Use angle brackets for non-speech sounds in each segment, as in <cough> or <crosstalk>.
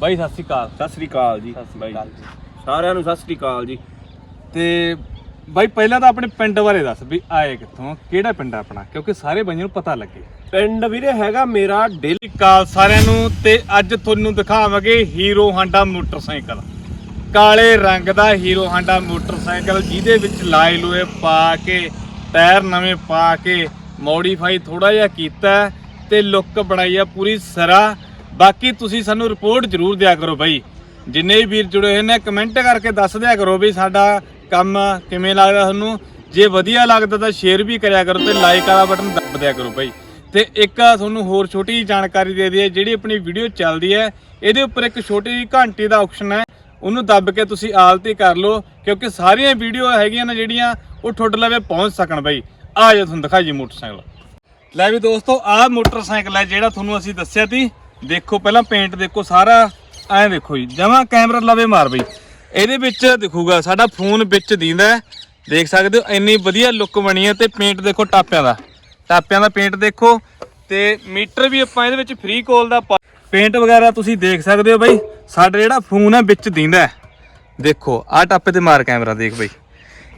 ਬਾਈ ਸਤਿ ਸ਼੍ਰੀ ਅਕਾਲ। ਸਤਿ ਸ੍ਰੀ ਅਕਾਲ ਜੀ ਸਤਿ ਸ਼੍ਰੀ ਬਾਈ ਅਕਾਲ ਜੀ। ਸਾਰਿਆਂ ਨੂੰ ਸਤਿ ਸ੍ਰੀ ਅਕਾਲ ਜੀ। ਤੇ ਬਾਈ ਪਹਿਲਾਂ ਤਾਂ ਆਪਣੇ ਪਿੰਡ ਬਾਰੇ ਦੱਸ ਵੀ ਆਏ ਕਿੱਥੋਂ ਕਿਹੜਾ ਪਿੰਡ ਆ ਆਪਣਾ? ਕਿਉਂਕਿ ਸਾਰੇ ਬੰਦੇ ਨੂੰ ਪਤਾ ਲੱਗੇ। ਪਿੰਡ ਵੀਰੇ ਹੈਗਾ ਮੇਰਾ ਡੇਲੀ ਅਕਾਲ ਸਾਰਿਆਂ ਨੂੰ ਤੇ ਅੱਜ ਤੁਹਾਨੂੰ ਦਿਖਾਵਾਂਗੇ ਹੀਰੋ ਹਾਂਡਾ ਮੋਟਰਸਾਈਕਲ। ਕਾਲੇ ਰੰਗ ਦਾ ਹੀਰੋ ਹਾਂਡਾ ਮੋਟਰਸਾਈਕਲ ਜਿਹਦੇ ਵਿੱਚ ਲਾਏ ਲੋਏ ਪਾ ਕੇ ਟਾਇਰ ਨਵੇਂ ਪਾ ਕੇ ਮੋਡੀਫਾਈ ਥੋੜਾ ਜਿਹਾ ਕੀਤਾ ਤੇ ਲੁੱਕ ਬਣਾਈ ਆ ਪੂਰੀ ਸਰਾ। ਬਾਕੀ ਤੁਸੀਂ ਸਾਨੂੰ ਰਿਪੋਰਟ ਜ਼ਰੂਰ ਦਿਆ ਕਰੋ ਬਾਈ। ਜਿੰਨੇ ਵੀ ਵੀਰ ਜੁੜੇ ਹੋਏ ਨੇ ਕਮੈਂਟ ਕਰਕੇ ਦੱਸ ਦਿਆ ਕਰੋ ਵੀ ਸਾਡਾ ਕੰਮ ਕਿਵੇਂ ਲੱਗਦਾ ਤੁਹਾਨੂੰ। ਜੇ ਵਧੀਆ ਲੱਗਦਾ ਤਾਂ ਸ਼ੇਅਰ ਵੀ ਕਰਿਆ ਕਰੋ ਤੇ ਲਾਈਕ ਵਾਲਾ ਬਟਨ ਦੱਬ ਦਿਆ ਕਰੋ ਬਾਈ। ਤੇ ਇੱਕ ਤੁਹਾਨੂੰ ਹੋਰ ਛੋਟੀ ਜਿਹੀ ਜਾਣਕਾਰੀ ਦੇ ਦਈਏ, ਜਿਹੜੀ ਆਪਣੀ ਵੀਡੀਓ ਚੱਲਦੀ ਹੈ, ਇਹਦੇ ਉੱਪਰ ਇੱਕ ਛੋਟੀ ਜਿਹੀ ਘੰਟੀ ਦਾ ਆਪਸ਼ਨ ਹੈ। ਉਹਨੂੰ ਦੱਬ ਕੇ ਤੁਸੀਂ ਆਲਤੀ ਕਰ ਲਓ, ਕਿਉਂਕਿ ਸਾਰੀਆਂ ਵੀਡੀਓ ਹੈਗੀਆਂ ਨੇ ਜਿਹੜੀਆਂ ਉਹ ਤੁਹਾਡੇ ਲਵੇ ਪਹੁੰਚ ਸਕਣ ਬਾਈ। ਆ ਜਾ ਤੁਹਾਨੂੰ ਦਿਖਾਈਏ ਮੋਟਰਸਾਈਕਲ। ਲੈ ਵੀ ਦੋਸਤੋ, ਆਹ ਮੋਟਰਸਾਈਕਲ ਹੈ ਜਿਹੜਾ ਤੁਹਾਨੂੰ ਅਸੀਂ ਦੱਸਿਆ ਸੀ। ਦੇਖੋ, ਪਹਿਲਾਂ ਪੇਂਟ ਦੇਖੋ, ਸਾਰਾ ਐਂ ਦੇਖੋ ਜੀ। ਜਮਾ ਕੈਮਰਾ ਲਵੇ ਮਾਰ ਬਈ। ਇਹਦੇ ਵਿੱਚ ਦਿਖੂਗਾ, ਸਾਡਾ ਫੋਨ ਵਿੱਚ ਦੀਂਦਾ ਦੇਖ ਸਕਦੇ ਹੋ, ਇੰਨੀ ਵਧੀਆ ਲੁੱਕ ਬਣੀ ਹੈ ਤੇ ਪੇਂਟ ਦੇਖੋ ਟਾਪਿਆਂ ਦਾ। ਟਾਪਿਆਂ ਦਾ ਪੇਂਟ ਦੇਖੋ ਤੇ ਮੀਟਰ ਵੀ ਆਪਾਂ ਇਹਦੇ ਵਿੱਚ ਫ੍ਰੀ ਕੋਲ ਦਾ ਪਾ- ਪੇਂਟ ਵਗੈਰਾ ਤੁਸੀਂ ਦੇਖ ਸਕਦੇ ਹੋ ਬਾਈ। ਸਾਡਾ ਜਿਹੜਾ ਫੋਨ ਹੈ ਵਿੱਚ ਦੀਂਦਾ ਦੇਖੋ, ਆਹ ਟਾਪੇ ਤੇ ਮਾਰ ਕੈਮਰਾ ਦੇਖ ਬਈ।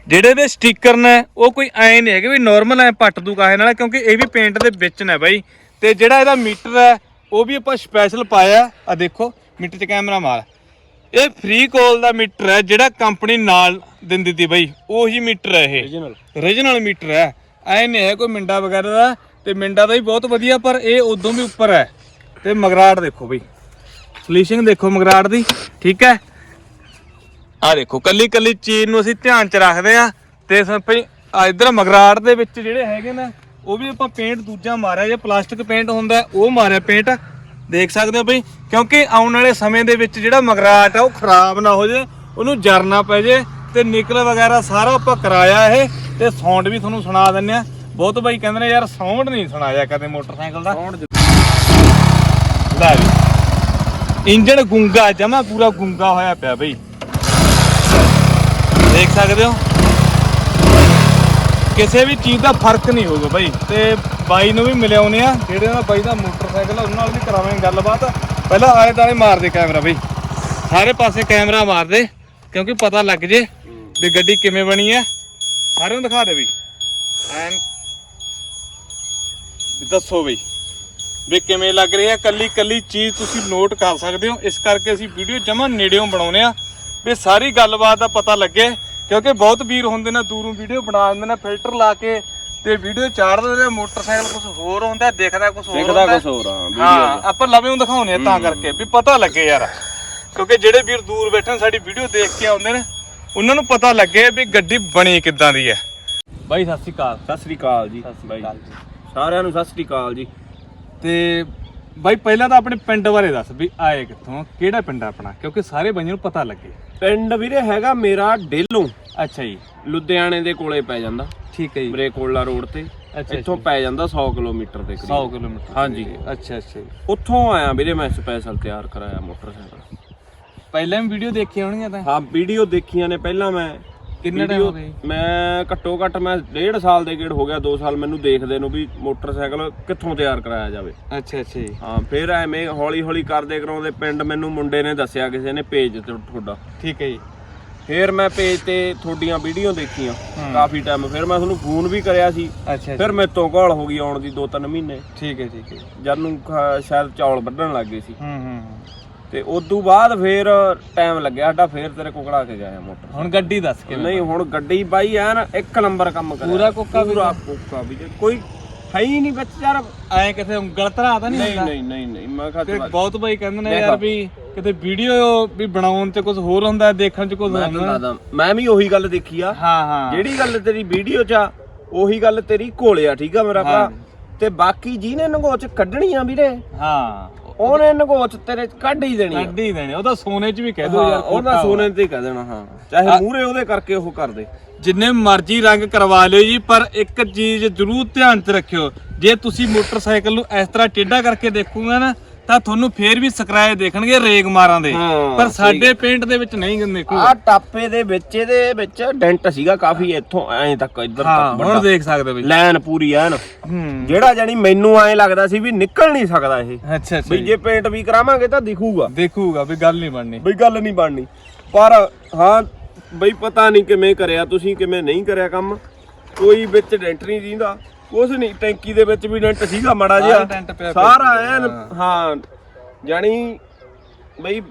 ਜਿਹੜੇ ਦੇ ਸਟicker ਨੇ, ਉਹ ਕੋਈ ਐ ਨਹੀਂ ਹੈਗੇ ਵੀ ਨਾਰਮਲ ਐ ਪੱਟ ਦੂ ਕਾਹੇ ਨਾਲ, ਕਿਉਂਕਿ ਇਹ ਵੀ ਪੇਂਟ ਦੇ ਵਿੱਚ ਨੇ ਬਾਈ। ਤੇ ਜਿਹੜਾ ਇਹਦਾ ਮੀਟਰ ਹੈ ਉਹ ਵੀ ਆਪਾਂ ਸਪੈਸ਼ਲ ਪਾਇਆ ਆ ਦੇਖੋ ਮੀਟਰ 'ਚ ਕੈਮਰਾ ਮਾਰ। ਇਹ ਫ੍ਰੀ ਕੋਲ ਦਾ ਮੀਟਰ ਹੈ ਜਿਹੜਾ ਕੰਪਨੀ ਨਾਲ ਦਿੰਦੀ ਤੀ ਬਾਈ। ਉਹੀ ਮੀਟਰ ਹੈ ਇਹ। ਓਰੀਜਨਲ ਮੀਟਰ ਹੈ। ਐ ਨਹੀਂ ਹੈ ਕੋਈ ਮਿੰਡਾ ਵਗੈਰਾ ਦਾ ਤੇ ਮਿੰਡਾ ਦਾ ਵੀ ਬਹੁਤ ਵਧੀਆ ਪਰ ਇਹ ਉਦੋਂ ਵੀ ਉੱਪਰ ਹੈ। ਤੇ ਮਗਰਾੜ ਦੇਖੋ ਬਈ। ਫਲੀਸ਼ਿੰਗ ਦੇਖੋ ਮਗਰਾੜ ਦੀ ਠੀਕ ਹੈ? ਆ ਦੇਖੋ ਕੱਲੀ ਕੱਲੀ ਚੀਜ਼ ਨੂੰ ਅਸੀਂ ਧਿਆਨ ਚ ਰੱਖਦੇ ਆ ਤੇ ਸੰਪਈ ਆ ਇਧਰ ਮਗਰਾੜ ਦੇ ਵਿੱਚ ਜਿਹੜੇ ਹੈਗੇ ਨੇ ਉਹ ਵੀ ਆਪਾਂ ਪੇਂਟ ਦੂਜਾ ਮਾਰਿਆ ਜੇ ਪਲਾਸਟਿਕ ਪੇਂਟ ਹੁੰਦਾ ਉਹ ਮਾਰਿਆ ਪੇਂਟ ਦੇਖ ਸਕਦੇ ਹੋ ਬਈ ਕਿਉਂਕਿ ਆਉਣ ਵਾਲੇ ਸਮੇਂ ਦੇ ਵਿੱਚ ਜਿਹੜਾ ਮਗਰਾਟ ਆ ਉਹ ਖਰਾਬ ਨਾ ਹੋ ਜੇ ਉਹਨੂੰ ਜਰਨਾ ਪੈ ਜੇ ਤੇ ਨਿਕਲ ਵਗੈਰਾ ਸਾਰਾ ਆਪਾਂ ਕਰਾਇਆ ਇਹ ਤੇ ਸਾਊਂਡ ਵੀ ਤੁਹਾਨੂੰ ਸੁਣਾ ਦਿੰਨੇ ਆ ਬਹੁਤ ਬਾਈ ਕਹਿੰਦੇ ਨੇ ਯਾਰ ਸਾਊਂਡ ਨਹੀਂ ਸੁਣਾਇਆ ਕਦੇ ਮੋਟਰਸਾਈਕਲ ਦਾ। ਲੈ ਵੀ ਇੰਜਣ ਗੁੰਗਾ ਜਮਾ ਪੂਰਾ ਗੁੰਗਾ ਹੋਇਆ ਪਿਆ ਬਈ। ਦੇਖ ਸਕਦੇ ਹੋ? ਕਿਸੇ ਵੀ ਚੀਜ਼ ਦਾ ਫ਼ਰਕ ਨਹੀਂ ਹੋਊਗਾ ਬਾਈ। ਤੇ ਬਾਈ ਨੂੰ ਵੀ ਮਿਲਿਆਉਨੇ ਆ, ਜਿਹੜੇ ਨਾਲ ਬਾਈ ਦਾ ਮੋਟਰਸਾਈਕਲ ਆ, ਉਹਨਾਂ ਨਾਲ ਵੀ ਕਰਾਵਾਂਗੇ ਗੱਲਬਾਤ। ਪਹਿਲਾਂ ਆਲੇ ਦਾਲੇ ਮਾਰ ਦੇ ਕੈਮਰਾ ਬਾਈ। ਸਾਰੇ ਪਾਸੇ ਕੈਮਰਾ ਮਾਰ ਦੇ, ਕਿਉਂਕਿ ਪਤਾ ਲੱਗ ਜੇ ਵੀ ਗੱਡੀ ਕਿਵੇਂ ਬਣੀ ਹੈ ਸਾਰਿਆਂ ਨੂੰ ਦਿਖਾ ਦੇ ਬਈ। ਐਨ ਦੱਸੋ ਬਈ, ਵੀ ਕਿਵੇਂ ਲੱਗ ਰਹੀ ਹੈ ਕੱਲੀ ਕੱਲੀ ਚੀਜ਼ ਤੁਸੀਂ ਨੋਟ ਕਰ ਸਕਦੇ ਹੋ। ਇਸ ਕਰਕੇ ਅਸੀਂ ਵੀਡੀਓ ਜਮਾ ਨੇੜਿਓਂ ਬਣਾਉਨੇ ਆ ਵੀ ਸਾਰੀ ਗੱਲਬਾਤ ਦਾ ਪਤਾ ਲੱਗੇ ਕਿਉਂਕਿ ਬਹੁਤ ਵੀਰ ਹੁੰਦੇ ਨੇ ਦੂਰੋਂ ਵੀਡੀਓ ਬਣਾ ਦਿੰਦੇ ਨੇ ਫਿਲਟਰ ਲਾ ਕੇ ਤੇ ਵੀਡੀਓ ਚਾੜ ਦਿੰਦੇ ਨੇ ਮੋਟਰਸਾਈਕਲ ਕੁਝ ਹੋਰ ਹੁੰਦਾ ਦਿਖਦਾ ਕੁਝ ਹੋਰ ਦਿਖਦਾ ਕੁਝ ਹੋਰ ਹਾਂ ਆਪਾਂ ਲਵੇਂ ਦਿਖਾਉਨੇ ਆ ਤਾਂ ਕਰਕੇ ਵੀ ਪਤਾ ਲੱਗੇ ਯਾਰ। ਕਿਉਂਕਿ ਜਿਹੜੇ ਵੀਰ ਦੂਰ ਬੈਠੇ ਨੇ ਸਾਡੀ ਵੀਡੀਓ ਦੇਖ ਕੇ ਆਉਂਦੇ ਨੇ ਉਹਨਾਂ ਨੂੰ ਪਤਾ ਲੱਗੇ ਵੀ ਗੱਡੀ ਬਣੀ ਕਿੱਦਾਂ ਦੀ ਹੈ। ਬਾਈ ਸਤਿ ਸ਼੍ਰੀ ਅਕਾਲ। ਸਤਿ ਸ੍ਰੀ ਅਕਾਲ ਜੀ। ਬਾਈ ਸਾਰਿਆਂ ਨੂੰ ਸਤਿ ਸ੍ਰੀ ਅਕਾਲ ਜੀ। ਤੇ ਬਾਈ ਪਹਿਲਾਂ ਤਾਂ ਆਪਣੇ ਪਿੰਡ ਬਾਰੇ ਦੱਸ ਵੀ ਆਏ ਕਿੱਥੋਂ? ਕਿਹੜਾ ਪਿੰਡ ਆ ਆਪਣਾ? ਕਿਉਂਕਿ ਸਾਰੇ ਬੰਦੇ ਨੂੰ ਪਤਾ ਲੱਗੇ। ਪਿੰਡ ਵੀਰੇ ਹੈਗਾ ਮੇਰਾ ਡੇਲੋਂ। ਅੱਛਾ ਜੀ। ਲੁਧਿਆਣੇ ਦੇ ਕੋਲੇ ਪੈ ਜਾਂਦਾ। ਠੀਕ ਹੈ ਜੀ। ਬਰੇਕੋਲਾ ਰੋਡ ਤੇ। ਅੱਛਾ ਇੱਥੋਂ ਪੈ ਜਾਂਦਾ 100 ਕਿਲੋਮੀਟਰ ਦੇ 100 ਕਰੀਬ ਕਿਲੋਮੀਟਰ। ਹਾਂਜੀ। ਅੱਛਾ ਅੱਛਾ ਜੀ। ਉੱਥੋਂ ਆਇਆ ਵੀਰੇ ਮੈਂ ਸਪੈਸ਼ਲ ਤਿਆਰ ਕਰਾਇਆ ਮੋਟਰਸਾਈਕਲ। ਪਹਿਲਾਂ ਵੀ ਵੀਡੀਓ ਦੇਖੀ ਹੋਣਗੀਆਂ ਤਾਂ? ਹਾਂ ਵੀਡੀਓ ਦੇਖੀਆਂ ਨੇ। ਪਹਿਲਾਂ ਮੈਂ ਕਿੰਨਾ ਟਾਈਮ ਹੋ ਗਿਆ ਮੈਂ ਘੱਟੋ ਘੱਟ ਮੈਂ ਡੇਢ ਸਾਲ ਦੇ ਗੇੜ ਹੋ ਗਿਆ 2 ਸਾਲ ਮੈਨੂੰ ਦੇਖਦੇ ਨੂੰ ਵੀ ਮੋਟਰਸਾਈਕਲ ਕਿੱਥੋਂ ਤਿਆਰ ਕਰਾਇਆ ਜਾਵੇ। ਅੱਛਾ ਅੱਛਾ ਜੀ। ਹਾਂ ਫਿਰ ਐਵੇਂ ਹੌਲੀ ਹੌਲੀ ਕਰਦੇ ਕਰਾਉਂਦੇ ਪਿੰਡ ਮੈਨੂੰ ਮੁੰਡੇ ਨੇ ਦੱਸਿਆ ਕਿਸੇ ਨੇ ਪੇਜ ਤੇ ਤੁਹਾਡਾ। ਠੀਕ ਹੈ ਜੀ। ਫਿਰ ਮੈਂ ਪੇਜ ਤੇ ਤੁਹਾਡੀਆਂ ਵੀਡੀਓ ਦੇਖੀਆਂ ਕਾਫੀ ਟਾਈਮ ਫਿਰ ਮੈਂ ਤੁਹਾਨੂੰ ਫੋਨ ਵੀ ਕਰਿਆ ਸੀ। ਅੱਛਾ ਫਿਰ ਮੇਰੇ ਤੋਂ ਘਾਲ ਹੋ ਗਈ ਆਉਣ ਦੀ 2-3 ਮਹੀਨੇ। ਠੀਕ ਹੈ ਠੀਕ ਹੈ। ਜਦ ਨੂੰ ਸ਼ਾਇਦ ਚੌਲ ਵੱਢਣ ਲੱਗ ਗਏ ਸੀ। ਹੂੰ ਹੂੰ। ਤੇ ਉਦੋਂ ਬਾਅਦ ਫਿਰ ਟਾਈਮ ਲੱਗਿਆ ਸਾਡਾ ਫਿਰ ਤੇਰੇ ਕੋਕੜਾ ਕੇ ਗਿਆ ਮੋਟਰ ਹੁਣ ਗੱਡੀ ਦੱਸ ਕੇ ਨਹੀਂ ਹੁਣ ਗੱਡੀ ਬਾਈ ਐਨ ਇੱਕ ਨੰਬਰ ਕੰਮ ਕਰਿਆ। ਪੂਰਾ ਕੋਕਾ ਵੀ ਪੂਰਾ ਕੋਕਾ ਵੀ ਕੋਈ ਹੈ ਹੀ ਨਹੀਂ ਵਿੱਚ ਯਾਰ। ਐ ਕਿਤੇ ਉਂਗਲ ਧਰਾ ਤਾਂ ਨਹੀਂ ਨਹੀਂ ਹੁੰਦਾ? ਨਹੀਂ ਨਹੀਂ ਨਹੀਂ ਮੈਂ ਕਿਹਾ ਤੇ ਤੂੰ- ਬਹੁਤ ਬਾਈ ਕਹਿੰਦੇ ਨੇ। ਯਾਰ ਵੀ ਕਿਤੇ ਵੀਡੀਓ ਵੀ ਬਣਾਉਣ ਚ ਕੁਝ ਹੋਰ ਹੁੰਦਾ ਦੇਖਣ ਚ ਕੁਝ ਹੁੰਦਾ। ਮੈਂ ਵੀ ਉਹੀ ਗੱਲ ਦੇਖੀ ਆ। ਹਾਂ ਹਾਂ। ਜਿਹੜੀ ਗੱਲ ਤੇਰੀ ਵੀਡੀਓ 'ਚ ਆ ਉਹੀ ਗੱਲ ਤੇਰੀ ਘੋਲਿਆ ਠੀਕ ਆ ਮੇਰਾ ਭਰਾ। ਤੇ ਬਾਕੀ ਜਿਹਨੇ ਨਗੋਚ ਕੱਢਣੀ ਆ ਵੀਰੇ। ਹਾਂ। ਉਹਨੇ ਨਗੋਚ ਤੇਰੇ ਕੱਢ ਹੀ ਦੇਣੀ ਆ। ਕੱਢ ਹੀ ਦੇਣੇ ਉਹਦਾ ਸੋਨੇ ਚ ਵੀ ਕਹਿ ਦੋ ਹਾਂ, ਯਾਰ ਉਹਦਾ ਕੋਟਾ ਸੋਨੇ ਤੇ ਹੀ ਕਹਿ ਦੇਣਾ ਹਾਂ। ਚਾਹੇ ਮੂਰੇ ਉਹਦੇ ਕਰਕੇ ਉਹ ਕਰ ਦੇ। ਜਿੰਨੇ ਮਰਜ਼ੀ ਰੰਗ ਕਰਵਾ ਲਿਓ ਜੀ ਪਰ ਇੱਕ ਚੀਜ਼ ਜ਼ਰੂਰ ਧਿਆਨ 'ਚ ਰੱਖਿਓ। ਜੇ ਤੁਸੀਂ ਮੋਟਰਸਾਈਕਲ ਨੂੰ ਇਸ ਤਰ੍ਹਾਂ ਟੇਢਾ ਕਰਕੇ ਦੇਖੋਗੇ ਨਾ ਤਾਂ ਤੁਹਾਨੂੰ ਫੇਰ ਵੀ ਸਕਰਾਏ ਦੇਖਣਗੇ ਰੇਗ ਮਾਰਾਂ ਦੇ। ਹਾਂ, ਪਰ ਸਾਡੇ ਪੇਂਟ ਦੇ ਵਿੱਚ ਨਹੀਂ ਦੇਖੋ ਆ ਟਾਪੇ ਦੇ ਵਿੱਚ ਇਹਦੇ ਵਿੱਚ ਡੈਂਟ ਸੀਗਾ ਕਾਫੀ ਇੱਥੋਂ ਐਂ ਤੱਕ ਇੱਧਰ ਹਾਂ ਤੱਕ ਹੁਣ ਵੱਡਾ। ਦੇਖ ਸਕਦੇ ਬਈ। ਲਾਈਨ ਪੂਰੀ ਐਨ। ਹੂੰ। ਜਿਹੜਾ ਜਾਨੀ ਮੈਨੂੰ ਐਂ ਲੱਗਦਾ ਸੀ ਵੀ ਨਿਕਲ ਨਹੀਂ ਸਕਦਾ ਇਹ। ਅੱਛਾ ਅੱਛਾ ਵੀ ਜੀ। ਜੇ ਪੇਂਟ ਵੀ ਕਰਾਵਾਂਗੇ ਤਾਂ ਦਿਖੂਗਾ। ਦੇਖੂਗਾ ਵੀ ਗੱਲ ਨਹੀਂ ਬਣਨੀ। ਬਈ ਗੱਲ ਨਹੀਂ ਬਣਨੀ। ਪਰ ਹਾਂ ਬਈ ਪਤਾ ਨਹੀਂ ਕਿਵੇਂ ਕਰਿਆ ਤੁਸੀਂ ਕਿਵੇਂ ਨਹੀਂ ਕਰਿਆ ਕੰਮ। ਕੋਈ ਵਿੱਚ ਡੈਂਟ ਨਹੀਂ ਦਿੰਦਾ। ਕੁਛ ਨਹੀਂ ਟੈਂਕੀ ਦੇ ਵਿੱਚ ਵੀ ਡੈਂਟ ਸੀਗਾ ਮਾੜਾ ਸਾਰਾ ਜਿਹਾ ਡੈਂਟ ਪਿਆ ਸਾਰਾ ਪਿਆ। ਐਨ ਹਾਂ। ਜਾਣੀ ਬਈ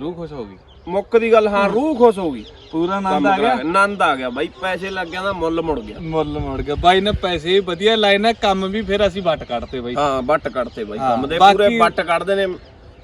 ਰੂਹ ਖੁਸ਼ ਹੋ ਗਈ। ਮੁੱਕ ਦੀ ਗੱਲ ਹਾਂ ਰੂਹ ਖੁਸ਼ ਹੋ ਗਈ। ਪੂਰਾ ਆਨੰਦ ਕੰਮ ਆ ਗਿਆ? ਆਨੰਦ ਆ ਗਿਆ ਬਾਈ ਪੈਸੇ ਲੱਗਿਆ ਦਾ ਮੁੱਲ ਮੁੜ ਗਿਆ। ਮੁੱਲ ਮੁੜ ਗਿਆ। ਬਾਈ ਨੇ ਪੈਸੇ ਵੀ ਵਧੀਆ ਲਾਏ ਨੇ ਕੰਮ ਵੀ ਫਿਰ ਅਸੀਂ ਵੱਟ ਕੱਢਤੇ ਬਾਈ। ਹਾਂ ਬੱਟ ਕੱਢਤੇ ਬਾਈ ਹਾਂ, ਕੰਮ ਦੇ ਬਾਕੀ- ਪੂਰੇ ਬੱਟ ਕੱਢਦੇ ਨੇ।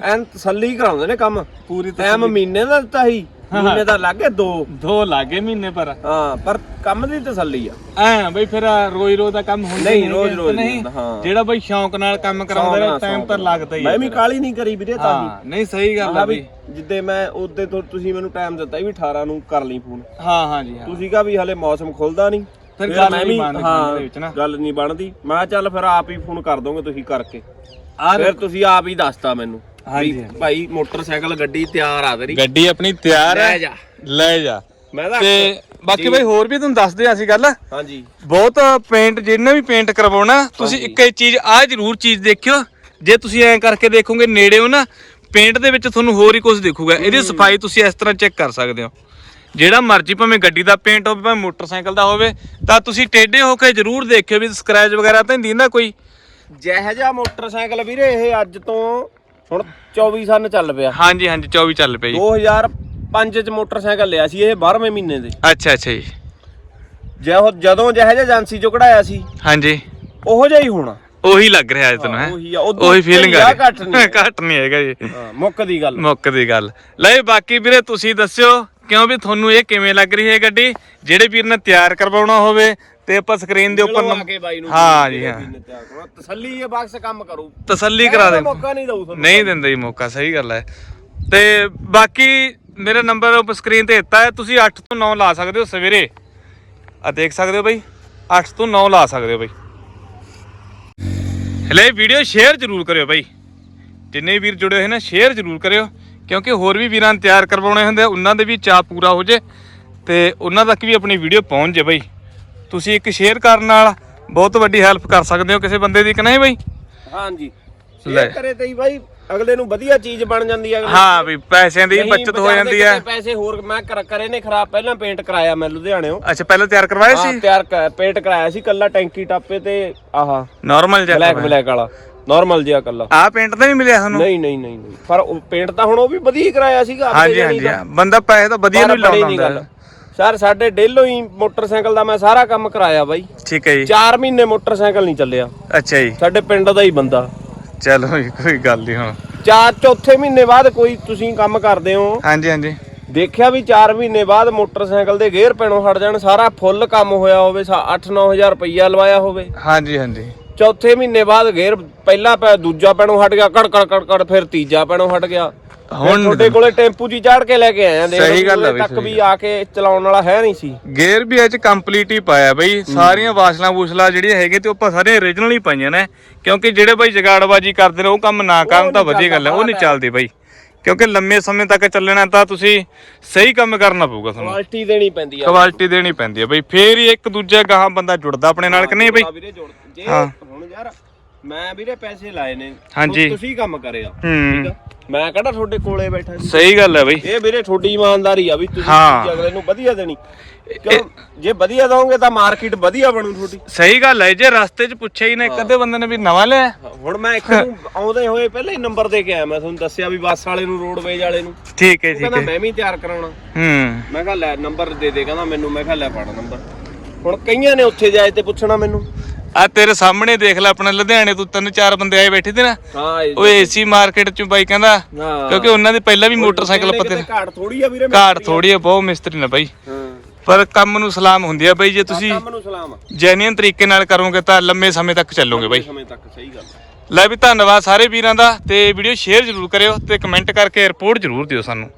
ਐਨ ਤਸੱਲੀ ਕਰਾਉਂਦੇ ਨੇ ਕੰਮ। ਪੂਰੀ ਟਾਈਮ ਮਹੀਨੇ ਦਾ ਦਿੱਤਾ ਸੀ। ਮਹੀਨੇ ਦਾ ਲੱਗੇ ਦੋ। ਦੋ ਲਾਗੇ ਮਹੀਨੇ ਪਰ। ਹਾਂ ਪਰ ਕੰਮ ਦੀ ਤਸੱਲੀ ਆ। ਐ ਬਈ ਫਿਰ ਰੋਜ਼ ਰੋਜ਼ ਦਾ ਕੰਮ ਹੁੰਦਾ ਨਹੀਂ, ਰੋਜ਼- ਰੋਜ਼ ਨਹੀਂ। ਜਿਹੜਾ ਬਈ ਸ਼ੌਂਕ ਨਾਲ ਕੰਮ ਕਰਾਉਂਦਾ ਰਹੇ ਟਾਈਮ ਨਾਲ। ਲੱਗਦਾ ਹੀ ਮੈਂ ਵੀ। ਕਾਲੀ ਨਹੀਂ ਕਰੀ ਵੀਰੇ ਤਾਂ ਹਾਂ ਨਹੀਂ ਸਹੀ ਗੱਲ ਆ ਵੀ ਬਈ। ਜਿੱਦੇ ਮੈਂ ਉਹਦੇ ਤੋਂ ਤੁਸੀਂ ਮੈਨੂੰ ਟਾਈਮ ਦਿੱਤਾ ਵੀ 18 ਨੂੰ ਕਰ ਲਈ ਫੋਨ ਹਾਂ ਹਾਂ ਜੀ ਹਾਂ। ਤੁਸੀਂ ਕਹਾ ਵੀ ਹਲੇ ਮੌਸਮ ਖੁੱਲਦਾ ਨਹੀਂ। ਫਿਰ ਗੱਲ ਨਹੀਂ ਵੀ- ਬਣਦੀ ਵਿੱਚ ਨਾ। ਗੱਲ ਨਹੀਂ ਬਣਦੀ। ਮੈਂ ਚੱਲ ਫਿਰ ਆਪ ਹੀ ਫੋਨ ਕਰ ਦੋਗੇ ਤੁਸੀਂ ਕਰਕੇ। ਫਿਰ ਤੁਸੀਂ ਆਪ ਹੀ ਦੱਸਤਾ ਮੈਨੂੰ। ਹਾਂਜੀ। ਭਾਈ ਮੋਟਰਸਾਈਕਲ ਗੱਡੀ ਤਿਆਰ ਆ ਤੇਰੀ। ਗੱਡੀ ਆਪਣੀ ਤਿਆਰ ਲੈ ਹੈ ਜਾ। ਲੈ ਜਾ। ਮੈਂ ਤਾਂ ਤੇ ਬਾਕੀ ਬਈ ਹੋਰ ਵੀ ਤੁਹਾਨੂੰ ਦੱਸਦੇ ਆ ਅਸੀਂ ਗੱਲ। ਹਾਂਜੀ। ਬਹੁਤ ਪੇਂਟ ਜਿਹਨੇ ਵੀ ਪੇਂਟ ਕਰਵਾਉਣਾ ਤੁਸੀਂ ਇੱਕ ਹੀ ਚੀਜ਼ ਆ ਜ਼ਰੂਰ ਚੀਜ਼ ਦੇਖਿਓ। ਜੇ ਤੁਸੀਂ ਐਂ ਕਰਕੇ ਦੇਖੋਗੇ ਨੇੜੇੋਂ ਨਾ ਪੇਂਟ ਦੇ ਵਿੱਚ ਤੁਹਾਨੂੰ ਹੋਰ ਹੀ ਕੁਝ ਦਿਖੂਗਾ। ਇਹਦੀ ਸਫ਼ਾਈ ਤੁਸੀਂ ਇਸ ਤਰ੍ਹਾਂ ਚੈੱਕ ਕਰ ਸਕਦੇ ਹੋ। ਜਿਹੜਾ ਮਰਜ਼ੀ ਭਾਵੇਂ ਗੱਡੀ ਦਾ ਪੇਂਟ ਹੋਵੇ ਭਾਵੇਂ ਮੋਟਰਸਾਈਕਲ ਦਾ ਹੋਵੇ ਤਾਂ ਤੁਸੀਂ ਟੇਢੇ ਹੋ ਕੇ ਜ਼ਰੂਰ ਦੇਖਿਓ ਵੀ ਸਕ੍ਰੈਚ ਵਗੈਰਾ ਤਾਂ ਨਹੀਂ ਦਿੰਦਾ ਕੋਈ। ਜਿਹੋ ਜਿਹਾ ਮੋਟਰਸਾਈਕਲ ਵੀਰੇ ਇਹ ਅੱਜ ਤੋਂ ਹੁਣ 24 ਸਾਲ ਚੱਲ ਪਿਆ। ਹਾਂਜੀ ਹਾਂਜੀ 24 ਚੱਲ ਪਈ। 2005 ਚ ਮੋਟਰਸਾਈਕਲ ਲਿਆ ਸੀ ਇਹ 12ਵੇਂ ਮਹੀਨੇ ਦੇ। ਅੱਛਾ ਅੱਛਾ ਜੀ। ਜਦੋਂ ਜਿਹੋ ਜਿਹਾ ਏਜੰਸੀ ਚੋਂ ਕਢਾਇਆ ਸੀ ਹਾਂਜੀ। ਉਹੋ ਜਿਹਾ ਹੀ ਹੋਣਾ। ਉਹੀ ਲੱਗ ਰਿਹਾ ਹੈ ਹੈ ਉਹੀ ਆ, ਉਦੋਂ ਉਹੀ ਫੀਲਿੰਗ ਆ ਘੱਟ ਨਹੀਂ। <laughs> ਘੱਟ ਨਹੀਂ ਹੈਗਾ ਜੀ। ਮੁੱਕ ਦੀ ਗੱਲ। ਮੁੱਕ ਦੀ ਗੱਲ। ਲੈ ਬਾਕੀ ਵੀਰੇ ਤੁਸੀਂ ਦੱਸਿਓ ਕਿਉਂ ਵੀ ਤੁਹਾਨੂੰ ਇਹ ਕਿਵੇਂ ਲੱਗ ਰਹੀ ਹੈ ਗੱਡੀ? ਜਿਹੜੇ ਵੀਰ ਨੇ ਤਿਆਰ ਕਰਵਾਉਣਾ ਹੋਵੇ ਤੇ ਆਪਾਂ ਸਕਰੀਨ ਦੇ ਉੱਪਰ ਬਾਈ ਨੂੰ ਹਾਂ ਜੀ ਹਾਂ। ਤਸੱਲੀ ਇਹ ਬਖਸ਼ ਕੰਮ ਕਰੂ। ਤਸੱਲੀ ਕਰਾ ਦੇ ਮੌਕਾ ਨਹੀਂ ਦਊ ਤੁਹਾਨੂੰ। ਨਹੀਂ ਦਿੰਦਾ ਜੀ ਮੌਕਾ ਸਹੀ ਗੱਲ ਹੈ। ਤੇ ਬਾਕੀ ਮੇਰਾ ਨੰਬਰ ਉੱਪਰ ਸਕਰੀਨ ਤੇ ਦਿੱਤਾ ਹੈ। ਤੁਸੀਂ 8 ਤੋਂ 9 ਲਾ ਸਕਦੇ ਹੋ ਸਵੇਰੇ। ਆ ਦੇਖ ਸਕਦੇ ਹੋ ਬਈ। 8 ਤੋਂ 9 ਲਾ ਸਕਦੇ ਹੋ ਬਈ। ਹਲੇ ਵੀਡੀਓ ਸ਼ੇਅਰ ਜ਼ਰੂਰ ਕਰਿਓ ਬਈ। ਜਿੰਨੇ ਵੀਰ ਜੁੜੇ ਹੋਏ ਨੇ ਸ਼ੇਅਰ ਜ਼ਰੂਰ ਕਰਿਓ। ਕਿਉਂਕਿ ਹੋਰ ਵੀ ਵੀਰਾਂ ਨੇ ਤਿਆਰ ਕਰਵਾਉਣੇ ਹੁੰਦੇ ਉਹਨਾਂ ਦੇ ਵੀ ਚਾਅ ਪੂਰਾ ਹੋ ਜੇ। ਤੇ ਉਹਨਾਂ ਤੱਕ ਵੀ ਆਪਣੀ ਵੀਡੀਓ ਪਹੁੰਚ ਜੇ ਬਈ। ਤੁਸੀਂ ਇੱਕ ਸ਼ੇਅਰ ਕਰਨ ਨਾਲ ਬਹੁਤ ਵੱਡੀ ਹੈਲਪ ਕਰ ਸਕਦੇ ਹੋ ਕਿਸੇ ਬੰਦੇ ਦੀ ਕਿ ਨਹੀਂ ਬਈ ਹਾਂਜੀ ਲੈ। ਸ਼ੇਅਰ ਕਰੇ ਤੇ ਹੀ ਬਾਈ ਅਗਲੇ ਨੂੰ ਵਧੀਆ ਚੀਜ਼ ਬਣ ਜਾਂਦੀ ਹੈ ਅਗਲੇ ਹਾਂ ਵੀ ਪੈਸਿਆਂ ਦੀ ਨਹੀਂ ਬਚਤ ਹੋ ਜਾਂਦੀ ਹੈ ਕਿਤੇ ਪੈਸੇ ਹੋਰ ਮੈਂ ਕਰ- ਕਰੇ ਨੇ ਖਰਾਬ ਪਹਿਲਾਂ ਪੇਂਟ ਕਰਾਇਆ ਮੈਂ ਲੁਧਿਆਣਿਓਂ ਅੱਛਾ ਪਹਿਲਾਂ ਤਿਆਰ ਕਰਵਾਏ ਹਾਂ ਸੀ ਤਿਆਰ ਕ- ਪੇਂਟ ਕਰਾਇਆ ਸੀ ਕੱਲਾ ਟੈਂਕੀ ਟਾਪੇ ਤੇ ਆਹਾ ਨਾਰਮਲ ਜਿਹਾ ਬਲੈਕ ਬਲੈਕ ਵਾਲਾ ਨਾਰਮਲ ਜਿਹਾ ਕੱਲਾ ਆ ਪੇਂਟ ਤਾਂ ਨਹੀਂ ਮਿਲਿਆ ਤੁਹਾਨੂੰ ਨਹੀਂ ਨਹੀਂ ਨਹੀਂ ਨਹੀਂ। ਪਰ ਉਹ ਪੇਂਟ ਤਾਂ ਹੁਣ ਉਹ ਵੀ ਵਧੀਆ ਹੀ ਕਰਾਇਆ ਸੀਗਾ ਹਾਂਜੀ ਜਾਣੀ ਹਾਂਜੀ ਦਾ। ਹਾਂ। ਬੰਦਾ ਪੈਸੇ ਤਾਂ ਵਧੀਆ ਨੂੰ ਹੀ ਪਰ ਬਣੀ ਲਾਉਂਦਾ ਨੀ ਹੁੰਦਾ ਗੱਲ। ਸਰ ਸਾਡੇ ਡੇਲੋ ਹੀ ਮੋਟਰਸਾਈਕਲ ਦਾ ਮੈਂ ਸਾਰਾ ਕੰਮ ਕਰਾਇਆ ਬਾਈ। ਠੀਕ ਹੈ ਜੀ। 4 ਮਹੀਨੇ ਮੋਟਰਸਾਈਕਲ ਨਹੀਂ ਚੱਲਿਆ। ਅੱਛਾ ਜੀ। ਸਾਡੇ ਪਿੰਡ ਦਾ ਹੀ ਬੰਦਾ। ਚਲੋ ਜੀ ਕੋਈ ਗੱਲ ਨਹੀਂ ਹੁਣ। ਚਾਰ ਚੌਥੇ ਮਹੀਨੇ ਬਾਅਦ ਕੋਈ ਤੁਸੀਂ ਕੰਮ ਕਰਦੇ ਹੋ। ਹਾਂਜੀ ਹਾਂਜੀ। ਦੇਖਿਆ ਵੀ 4 ਮਹੀਨੇ ਬਾਅਦ ਮੋਟਰਸਾਈਕਲ ਦੇ ਗੇਅਰ ਪੈਣੋਂ ਹਟ ਜਾਣ ਸਾਰਾ ਫੁੱਲ ਕੰਮ ਹੋਇਆ ਹੋਵੇ 8-9000 ਰੁਪਈਆ ਲਵਾਇਆ ਹੋਵੇ। ਹਾਂਜੀ ਹਾਂਜੀ। ਚੌਥੇ ਮਹੀਨੇ ਬਾਅਦ ਗੇਅਰ ਪਹਿਲਾ ਪੈ ਦੂਜਾ ਪੈਣੋਂ ਹਟ ਗਿਆ ਕੜ ਕੜ ਕੜ ਕੜ ਫਿਰ ਤੀਜਾ ਪੈਣੋਂ ਹਟ ਗਿਆ। ਹੁਣ ਤੁਹਾਡੇ ਕੋਲੇ ਟੈਂਪੂ ਜੀ ਚਾੜ ਕੇ ਲੈ ਕੇ ਆਏ ਆ ਦੇਖ ਸਹੀ ਗੱਲ ਆ ਬਈ, ਤੱਕ ਸਹੀ ਵੀ ਆ। ਕੇ ਚਲਾਉਣ ਵਾਲਾ ਹੈ ਨਹੀਂ ਸੀ। ਗੇਅਰ ਵੀ ਅੱਜ ਕੰਪਲੀਟ ਹੀ ਪਾਇਆ ਬਈ ਸਾਰੀਆਂ ਵਾਸ਼ਲਾਂ ਵੂਸ਼ਲਾਂ ਜਿਹੜੀਆਂ ਹੈਗੇ ਤੇ ਉਹ ਆਪਾਂ ਸਾਰੇ origignal ਹੀ ਪਾਈਆਂ ਨੇ ਕਿਉਂਕਿ ਜਿਹੜੇ ਬਈ ਜਗਾੜਬਾਜੀ ਕਰਦੇ ਨੇ ਉਹ ਕੰਮ ਨਾ ਕਰਨ ਤਾਂ ਵਧੀਆ ਗੱਲ ਹੈ ਉਹ ਨਹੀਂ ਚੱਲਦੀ ਬਈ। ਕਿਉਂਕਿ ਲੰਮੇ ਸਮੇਂ ਤੱਕ ਚੱਲਣਾ ਤਾਂ ਤੁਸੀਂ ਸਹੀ ਕੰਮ ਕਰਨਾ ਪਊਗਾ ਤੁਹਾਨੂੰ। ਕੁਆਲਿਟੀ ਦੇਣੀ ਪੈਂਦੀ ਆ। ਕੁਆਲਿਟੀ ਦੇਣੀ ਪੈਂਦੀ ਹੈ ਬਈ ਫੇਰ ਹੀ ਇੱਕ ਦੂਜੇ ਗਾਹਾਂ ਬੰਦਾ ਜੁੜਦਾ ਆਪਣੇ ਨਾਲ ਕਿ ਨਹੀਂ ਬਈ? ਹਾਂ ਵੀਰੇ ਜੋੜ ਜੇ ਹਾਂ। ਹੁਣ ਯਾਰ ਮੈਂ ਵੀਰੇ ਪੈਸੇ ਲਾਏ ਨੇ ਹਾਂਜੀ। ਤੁਸੀਂ ਕੰਮ ਕਰਿਆ। ਹੂੰ। ਮੈਂ ਕਿਹੜਾ ਤੁਹਾਡੇ ਕੋਲੇ ਬੈਠਾ ਸੀ ਸਹੀ ਗੱਲ ਹੈ ਬਈ। ਇਹ ਵੀਰੇ ਤੁਹਾਡੀ ਇਮਾਨਦਾਰੀ ਆ ਵੀ ਤੁਸੀਂ ਹਾਂ। ਅਗਲੇ ਨੂੰ ਵਧੀਆ ਦੇਣੀ। ਕਿਉਂ? ਜੇ ਵਧੀਆ ਦੋਗੇ ਤਾਂ ਮਾਰਕੀਟ ਵਧੀਆ ਬਣੂ ਤੁਹਾਡੀ। ਸਹੀ ਗੱਲ ਹੈ ਜੇ ਰਸਤੇ 'ਚ ਪੁੱਛਿਆ ਹੀ ਨਾ ਇੱਕ ਅੱਧੇ ਬੰਦੇ ਨੇ ਵੀ ਨਵਾਂ ਲਿਆ। ਹੁਣ ਮੈਂ ਇੱਕ ਨੂੰ ਆਉਂਦੇ ਹੋਏ ਪਹਿਲਾਂ ਹੀ ਨੰਬਰ ਦੇ ਕੇ ਆਇਆ ਮੈਂ ਤੁਹਾਨੂੰ ਦੱਸਿਆ ਵੀ ਬੱਸ ਵਾਲੇ ਨੂੰ ਰੋਡਵੇਜ ਵਾਲੇ ਨੂੰ। ਉਹ ਠੀਕ ਹੈ ਠੀਕ ਕਹਿੰਦਾ ਹੈ। ਮੈਂ ਵੀ ਤਿਆਰ ਕਰਾਉਣਾ। ਹੂੰ। ਮੈਂ ਕਿਹਾ ਲੈ ਨੰਬਰ ਦੇ ਦੇ ਕਹਿੰਦਾ ਮੈਨੂੰ ਮੈਂ ਕਿਹਾ ਲੈ ਫੜ ਨੰਬਰ। ਹੁਣ ਕਈਆਂ ਨੇ ਉੱਥੇ ਜਾਏ ਤੇ ਪੁੱਛਣਾ ਮੈਨੂੰ। ਆ ਤੇਰੇ ਸਾਹਮਣੇ ਦੇਖ ਲੈ ਆਪਣੇ ਲੁਧਿਆਣੇ ਤੋਂ ਤਿੰਨ ਚਾਰ ਬੰਦੇ ਆਏ ਬੈਠੇ ਤੇ ਨਾ। ਹਾਂ ਇਹ- ਉਹ ਏਸੀ ਮਾਰਕੀਟ 'ਚ ਬਾਈ ਕਹਿੰਦਾ ਹਾਂ। ਕਿਉਂਕਿ ਉਹਨਾਂ ਦੇ ਪਹਿਲਾਂ ਵੀ ਮੋਟਰਸਾਈਕਲ ਪੱਤੇ ਘਾਟ ਥੋੜੀ ਆ ਵੀਰੇ ਘਾਟ ਥੋੜੀ ਹੈ ਬਹੁਤ ਮਿਸਤਰੀ ਨੇ ਬਾਈ। ਹਾਂ। ਪਰ ਕੰਮ ਨੂੰ ਸਲਾਮ ਹੁੰਦੀ ਆ ਬਾਈ ਜੇ ਤੁਸੀਂ ਕੰਮ ਨੂੰ ਸਲਾਮ ਜੈਨੂਇਨ ਤਰੀਕੇ ਨਾਲ ਕਰੋਗੇ ਤਾਂ ਲੰਮੇ ਸਮੇਂ ਤੱਕ ਚੱਲੋਗੇ ਬਾਈ। ਸਮੇਂ ਤੱਕ ਸਹੀ ਗੱਲ ਲੈ ਵੀ ਧੰਨਵਾਦ ਸਾਰੇ ਵੀਰਾਂ ਦਾ ਤੇ ਵੀਡੀਓ ਸ਼ੇਅਰ ਜ਼ਰੂਰ ਕਰਿਓ ਤੇ ਕਮੈਂਟ ਕਰਕੇ ਰਿਪੋਰਟ ਜ਼ਰੂਰ ਦਿਓ ਸਾਨੂੰ।